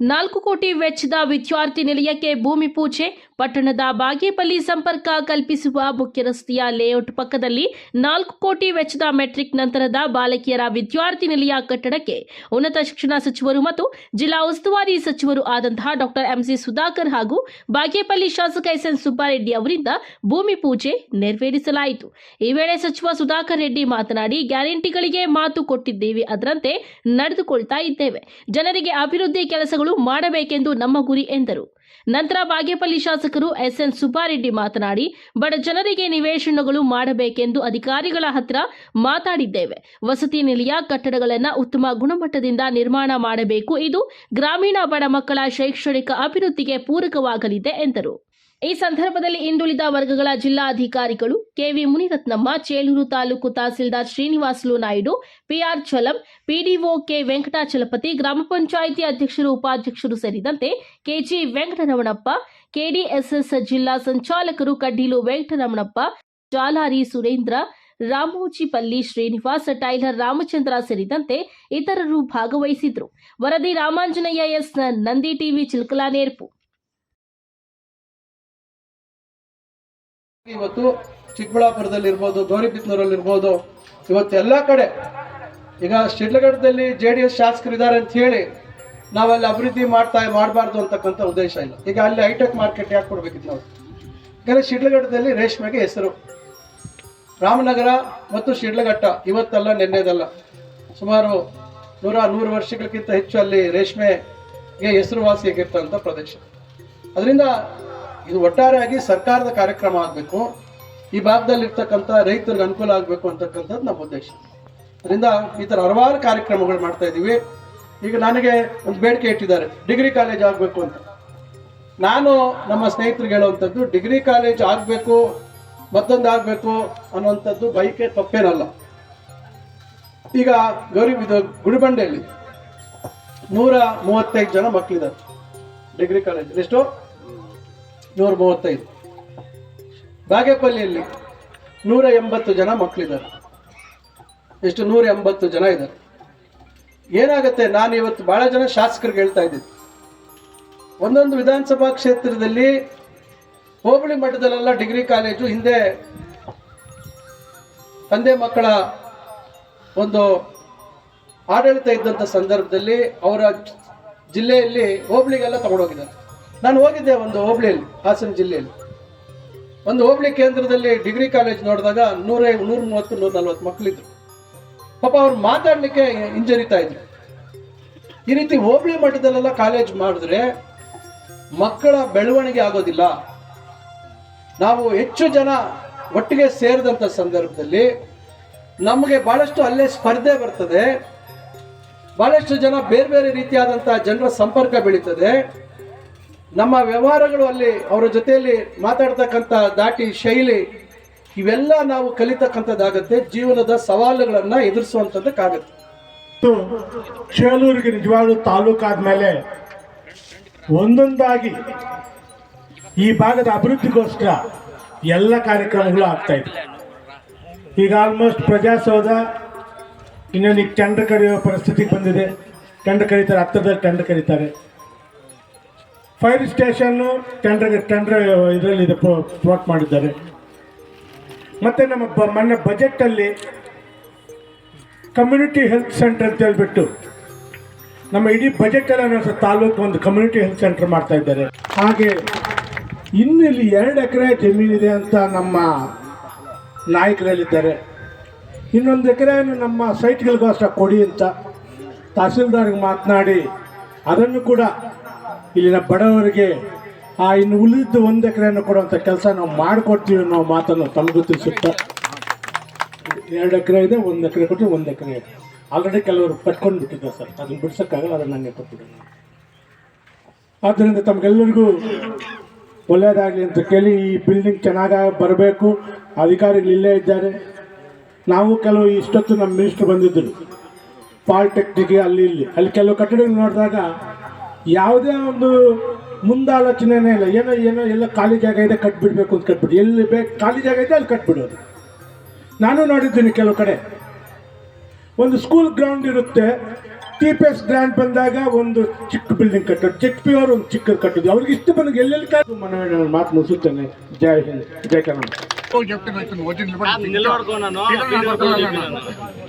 ನಾಲ್ಕು ಕೋಟಿ ವೆಚ್ಚದ ವಿದ್ಯಾರ್ಥಿ ನಿಲಯಕ್ಕೆ ಭೂಮಿ ಪೂಜೆ, ಪಟ್ಟಣದ ಬಾಗೇಪಲ್ಲಿ ಸಂಪರ್ಕ ಕಲ್ಪಿಸುವ ಮುಖ್ಯ ರಸ್ತೆಯ ಲೇಔಟ್ ಪಕ್ಕದಲ್ಲಿ ನಾಲ್ಕು ಕೋಟಿ ವೆಚ್ಚದ ಮೆಟ್ರಿಕ್ ನಂತರದ ಬಾಲಕಿಯರ ವಿದ್ಯಾರ್ಥಿ ನಿಲಯ ಕಟ್ಟಡಕ್ಕೆ ಉನ್ನತ ಶಿಕ್ಷಣ ಸಚಿವರು ಮತ್ತು ಜಿಲ್ಲಾ ಉಸ್ತುವಾರಿ ಸಚಿವರು ಆದಂತಹ ಡಾಕ್ಟರ್ ಎಂಸಿ ಸುಧಾಕರ್ ಹಾಗೂ ಬಾಗೇಪಲ್ಲಿ ಶಾಸಕ ಎಸ್ ಎನ್ ಸುಬ್ಬಾರೆಡ್ಡಿ ಅವರಿಂದ ಭೂಮಿ ಪೂಜೆ ನೆರವೇರಿಸಲಾಯಿತು. ಈ ವೇಳೆ ಸಚಿವ ಸುಧಾಕರ್ ರೆಡ್ಡಿ ಮಾತನಾಡಿ, ಗ್ಯಾರಂಟಿಗಳಿಗೆ ಮಾತು ಕೊಟ್ಟಿದ್ದೇವೆ, ಅದರಂತೆ ನಡೆದುಕೊಳ್ತಾ ಇದ್ದೇವೆ. ಜನರಿಗೆ ಅಭಿವೃದ್ಧಿ ಕೆಲಸಗಳು ಮಾಡಬೇಕೆಂದು ನಮ್ಮ ಗುರಿ ಎಂದರು. ನಂತರ ಬಾಗೇಪಲ್ಲಿ ಶಾಸಕರು ಎಸ್ಎನ್ ಸುಬ್ಬಾರೆಡ್ಡಿ ಮಾತನಾಡಿ, ಬಡ ಜನರಿಗೆ ನಿವೇಶನಗಳು ಮಾಡಬೇಕೆಂದು ಅಧಿಕಾರಿಗಳ ಹತ್ರ ಮಾತಾಡಿದ್ದೇವೆ. ವಸತಿ ನಿಲಯ ಕಟ್ಟಡಗಳನ್ನು ಉತ್ತಮ ಗುಣಮಟ್ಟದಿಂದ ನಿರ್ಮಾಣ ಮಾಡಬೇಕು. ಇದು ಗ್ರಾಮೀಣ ಬಡ ಮಕ್ಕಳ ಶೈಕ್ಷಣಿಕ ಅಭಿವೃದ್ಧಿಗೆ ಪೂರಕವಾಗಲಿದೆ ಎಂದರು. ಈ ಸಂದರ್ಭದಲ್ಲಿ ಹಿಂದುಳಿದ ವರ್ಗಗಳ ಜಿಲ್ಲಾಧಿಕಾರಿಗಳು K V Munirathnamma Chelur taluk tahsildar Srinivasulu Naidu, PR Chalam PDO K Venkatachalapathi, ಗ್ರಾಮ ಪಂಚಾಯಿತಿ ಅಧ್ಯಕ್ಷರು, ಉಪಾಧ್ಯಕ್ಷರು ಸೇರಿದಂತೆ ಕೆಜಿ ವೆಂಕಟರಮಣಪ್ಪ, ಕೆಡಿಎಸ್ಎಸ್ ಜಿಲ್ಲಾ ಸಂಚಾಲಕರು ಕಡ್ಡೀಲು ವೆಂಕಟರಮಣಪ್ಪ, ಜಾಲಾರಿ ಸುರೇಂದ್ರ, ರಾಮೋಜಿಪಲ್ಲಿ ಶ್ರೀನಿವಾಸ್, ಟೈಲರ್ ರಾಮಚಂದ್ರ ಸೇರಿದಂತೆ ಇತರರು ಭಾಗವಹಿಸಿದ್ರು ವರದಿ ರಾಮಾಂಜನೇಯ ಎಸ್. ನಂದಿ ಟಿವಿ ಚಿಲ್ಕಲಾನೇರ್ಪು. ಇವತ್ತು ಚಿಕ್ಕಬಳ್ಳಾಪುರದಲ್ಲಿ ಇರ್ಬೋದು ಗೌರಿಬಿದನೂರಲ್ಲಿ ಇರ್ಬೋದು ಇವತ್ತು ಎಲ್ಲ ಕಡೆ. ಈಗ ಶಿಡ್ಲಘಟ್ಟದಲ್ಲಿ ಜೆ ಡಿ ಎಸ್ ಶಾಸಕರು ಇದ್ದಾರೆ ಅಂತ ಹೇಳಿ ನಾವಲ್ಲಿ ಅಭಿವೃದ್ಧಿ ಮಾಡ್ತಾ ಮಾಡಬಾರ್ದು ಅಂತಕ್ಕಂಥ ಉದ್ದೇಶ ಇಲ್ಲ. ಈಗ ಅಲ್ಲಿ ಹೈಟೆಕ್ ಮಾರ್ಕೆಟ್ ಯಾಕೆ ಕೊಡಬೇಕಿತ್ತು ನಾವು? ಯಾಕಂದರೆ ಶಿಡ್ಲಘಟ್ಟದಲ್ಲಿ ರೇಷ್ಮೆಗೆ ಹೆಸರು. ರಾಮನಗರ ಮತ್ತು ಶಿಡ್ಲಘಟ್ಟ ಇವತ್ತಲ್ಲ, ನಿನ್ನೆದಲ್ಲ. ಸುಮಾರು ನೂರ ನೂರು ವರ್ಷಗಳಿಗಿಂತ ಹೆಚ್ಚು ಅಲ್ಲಿ ರೇಷ್ಮೆಗೆ ಹೆಸರುವಾಸಿಯಾಗಿರ್ತಕ್ಕಂಥ ಪ್ರದೇಶ. ಅದರಿಂದ ಇದು ಒಟ್ಟಾರೆಯಾಗಿ ಸರ್ಕಾರದ ಕಾರ್ಯಕ್ರಮ ಆಗಬೇಕು, ಈ ಭಾಗದಲ್ಲಿ ಇರ್ತಕ್ಕಂಥ ರೈತರಿಗೆ ಅನುಕೂಲ ಆಗಬೇಕು ಅಂತಕ್ಕಂಥದ್ದು ನಮ್ಮ ಉದ್ದೇಶ. ಅದರಿಂದ ಈ ಥರ ಹಲವಾರು ಕಾರ್ಯಕ್ರಮಗಳು ಮಾಡ್ತಾ ಇದ್ದೀವಿ. ಈಗ ನನಗೆ ಒಂದು ಬೇಡಿಕೆ ಇಟ್ಟಿದ್ದಾರೆ, ಡಿಗ್ರಿ ಕಾಲೇಜ್ ಆಗಬೇಕು ಅಂತ. ನಾನು ನಮ್ಮ ಸ್ನೇಹಿತರಿಗೆ ಹೇಳುವಂಥದ್ದು, ಡಿಗ್ರಿ ಕಾಲೇಜ್ ಆಗಬೇಕು, ಮತ್ತೊಂದು ಆಗಬೇಕು ಅನ್ನುವಂಥದ್ದು ಬೈಕೆ ತಪ್ಪೇನಲ್ಲ. ಈಗ ಗೌರಿ, ಇದು ಗುಡಿಬಂಡೆಯಲ್ಲಿ ನೂರ ಮೂವತ್ತೈದು ಜನ ಮಕ್ಕಳಿದ್ದಾರೆ ಡಿಗ್ರಿ ಕಾಲೇಜ್ ಎಷ್ಟು? ನೂರ ಮೂವತ್ತೈದು. ಬಾಗೇಪಲ್ಲಿಯಲ್ಲಿ ನೂರ ಎಂಬತ್ತು ಜನ ಮಕ್ಕಳಿದ್ದಾರೆ. ಎಷ್ಟು? ನೂರ ಎಂಬತ್ತು ಜನ ಇದ್ದಾರೆ. ಏನಾಗುತ್ತೆ? ನಾನು ಇವತ್ತು ಭಾಳ ಜನ ಶಾಸಕರಿಗೆ ಹೇಳ್ತಾ ಇದ್ದೀನಿ. ಒಂದೊಂದು ವಿಧಾನಸಭಾ ಕ್ಷೇತ್ರದಲ್ಲಿ ಹೋಬಳಿ ಮಟ್ಟದಲ್ಲೆಲ್ಲ ಡಿಗ್ರಿ ಕಾಲೇಜು, ಹಿಂದೆ ತಂದೆ ಮಕ್ಕಳ ಒಂದು ಆಡಳಿತ ಇದ್ದಂಥ ಸಂದರ್ಭದಲ್ಲಿ ಅವರ ಜಿಲ್ಲೆಯಲ್ಲಿ ಹೋಬಳಿಗೆಲ್ಲ ತಗೊಂಡೋಗಿದ್ದಾರೆ. ನಾನು ಹೋಗಿದ್ದೆ ಒಂದು ಹೋಬಳಿಯಲ್ಲಿ, ಹಾಸನ ಜಿಲ್ಲೆಯಲ್ಲಿ. ಒಂದು ಹೋಬಳಿ ಕೇಂದ್ರದಲ್ಲಿ ಡಿಗ್ರಿ ಕಾಲೇಜ್ ನೋಡಿದಾಗ ನೂರ ನೂರ ಮೂವತ್ತು ನೂರ ನಲ್ವತ್ತು ಮಕ್ಕಳಿದ್ರು. ಪಾಪ ಅವ್ರು ಮಾತಾಡಲಿಕ್ಕೆ ಹಿಂಜರಿತಾ ಇದ್ರು. ಈ ರೀತಿ ಹೋಬಳಿ ಮಟ್ಟದಲ್ಲೆಲ್ಲ ಕಾಲೇಜ್ ಮಾಡಿದ್ರೆ ಮಕ್ಕಳ ಬೆಳವಣಿಗೆ ಆಗೋದಿಲ್ಲ. ನಾವು ಹೆಚ್ಚು ಜನ ಒಟ್ಟಿಗೆ ಸೇರಿದಂಥ ಸಂದರ್ಭದಲ್ಲಿ ನಮಗೆ ಭಾಳಷ್ಟು ಅಲ್ಲೇ ಸ್ಪರ್ಧೆ ಬರ್ತದೆ. ಭಾಳಷ್ಟು ಜನ ಬೇರೆ ಬೇರೆ ರೀತಿಯಾದಂಥ ಜನರ ಸಂಪರ್ಕ ಬೆಳೀತದೆ. ನಮ್ಮ ವ್ಯವಹಾರಗಳು ಅಲ್ಲಿ ಅವರ ಜೊತೆಯಲ್ಲಿ ಮಾತಾಡ್ತಕ್ಕಂಥ ದಾಟಿ ಶೈಲಿ, ಇವೆಲ್ಲ ನಾವು ಕಲಿತಕ್ಕಂಥದ್ದಾಗತ್ತೆ. ಜೀವನದ ಸವಾಲುಗಳನ್ನು ಎದುರಿಸುವಂಥದ್ದಕ್ಕಾಗತ್ತೆ ನಿಜವಾಗ್ಲು ನಿಜವಾಗ್ಲೂ ತಾಲೂಕಾದ್ಮೇಲೆ ಒಂದೊಂದಾಗಿ ಈ ಭಾಗದ ಅಭಿವೃದ್ಧಿಗೋಸ್ಕರ ಎಲ್ಲ ಕಾರ್ಯಕ್ರಮಗಳು ಆಗ್ತಾ ಇದೆ. ಈಗ ಆಲ್ಮೋಸ್ಟ್ ಪ್ರಜಾಸೌಧ, ಇನ್ನೊಂದು ಈಗ ಟೆಂಡರ್ ಕರೆಯುವ ಪರಿಸ್ಥಿತಿಗೆ ಬಂದಿದೆ. ಟೆಂಡರ್ ಕರೀತಾರೆ ಹತ್ತಿರದಲ್ಲಿ ಟೆಂಡರ್ ಕರೀತಾರೆ ಫೈರ್ ಸ್ಟೇಷನ್ನು ಟೆಂಡರ್ ಟೆಂಡರ್ ಇದರಲ್ಲಿದೆ ಪ್ಲಾಟ್ ಮಾಡಿದ್ದಾರೆ. ಮತ್ತು ನಮ್ಮ ಬ ಮೊನ್ನೆ ಬಜೆಟಲ್ಲಿ ಕಮ್ಯುನಿಟಿ ಹೆಲ್ತ್ ಸೆಂಟರ್ ಅಂತ ಹೇಳಿಬಿಟ್ಟು ನಮ್ಮ ಇಡೀ ಬಜೆಟಲ್ಲಿ ಅನ್ನೋ ತಾಲೂಕು ಒಂದು ಕಮ್ಯುನಿಟಿ ಹೆಲ್ತ್ ಸೆಂಟರ್ ಮಾಡ್ತಾ ಇದ್ದಾರೆ. ಹಾಗೆ ಇನ್ನು ಇಲ್ಲಿ ಎರಡು ಎಕರೆ ಜಮೀನಿದೆ ಅಂತ ನಮ್ಮ ನಾಯಕರಲ್ಲಿದ್ದಾರೆ. ಇನ್ನೊಂದು ಎಕರೆಯನ್ನು ನಮ್ಮ ಸೈಟ್ಗಳಿಗೋಸ್ಕರ ಕೊಡಿ ಅಂತ ತಹಸೀಲ್ದಾರ್ಗೆ ಮಾತನಾಡಿ ಅದನ್ನು ಕೂಡ ಇಲ್ಲಿನ ಬಡವರಿಗೆ, ಆ ಇನ್ನು ಉಳಿದಿದ್ದು ಒಂದು ಎಕರೆಯನ್ನು ಕೊಡುವಂಥ ಕೆಲಸ ನಾವು ಮಾಡಿಕೊಡ್ತೀವಿ ಅನ್ನೋ ಮಾತನ್ನು ತಮಗೂ ತಿಳಿಸುತ್ತಾ. ಎರಡು ಎಕರೆ ಇದೆ, ಒಂದು ಎಕರೆ ಕೊಟ್ಟು ಒಂದು ಎಕರೆ. ಆಲ್ರೆಡಿ ಕೆಲವರು ಕಟ್ಕೊಂಡು ಬಿಟ್ಟಿದ್ದಾರೆ ಸರ್. ಅದನ್ನು ಬಿಡ್ಸೋಕ್ಕಾಗಲ್ಲ, ಅದನ್ನು ನನಗೆ ಕೊಟ್ಬಿಡೋಣ. ಆದ್ದರಿಂದ ತಮಗೆಲ್ಲರಿಗೂ ಒಳ್ಳೆಯದಾಗಲಿ ಅಂತ ಕೇಳಿ ಈ ಬಿಲ್ಡಿಂಗ್ ಚೆನ್ನಾಗಿ ಬರಬೇಕು. ಅಧಿಕಾರಿಗಳು ಇಲ್ಲೇ ಇದ್ದಾರೆ. ನಾವು ಕೆಲವು ಇಷ್ಟೊತ್ತು ನಮ್ಮ ಮಿನಿಸ್ಟ್ರು ಬಂದಿದ್ದರು ಪಾಲಿಟೆಕ್ನಿಕ್ಗೆ ಅಲ್ಲಿ ಇಲ್ಲಿ. ಅಲ್ಲಿ ಕೆಲವು ಕಟ್ಟಡಗಳು ನೋಡಿದಾಗ ಯಾವುದೇ ಒಂದು ಮುಂದಾಲೋಚನೆನೇ ಇಲ್ಲ. ಏನೋ ಏನೋ ಎಲ್ಲ ಖಾಲಿ ಜಾಗ ಇದೆ ಕಟ್ಬಿಡ್ಬೇಕು ಅಂತ ಕಟ್ಬಿಡಿ ಎಲ್ಲಿ ಬೇಕು ಖಾಲಿ ಜಾಗ ಇದೆ ಅಲ್ಲಿ ಕಟ್ಬಿಡೋದು. ನಾನು ನೋಡಿದ್ದೀನಿ ಕೆಲವು ಕಡೆ. ಒಂದು ಸ್ಕೂಲ್ ಗ್ರೌಂಡ್ ಇರುತ್ತೆ. ಟಿ ಪಿ ಎಸ್ ಗ್ರ್ಯಾಂಡ್ ಬಂದಾಗ ಒಂದು ಚಿಕ್ಕ ಬಿಲ್ಡಿಂಗ್ ಕಟ್ಟೋದು. ಚಿಕ್ಕ ಪಿ ಅವರು ಒಂದು ಚಿಕ್ಕದು ಕಟ್ಟೋದು. ಅವ್ರಿಗೆ ಇಷ್ಟು ಬಂದಾಗ ಎಲ್ಲೆಲ್ಲಿ ಕಾದು ಮನವಿ ನನ್ನ ಮಾತು ಮುಗಿಸುತ್ತೇನೆ. ಜಯ ಹಿಂದ್. ಜೈ ಕನ್ನಡ.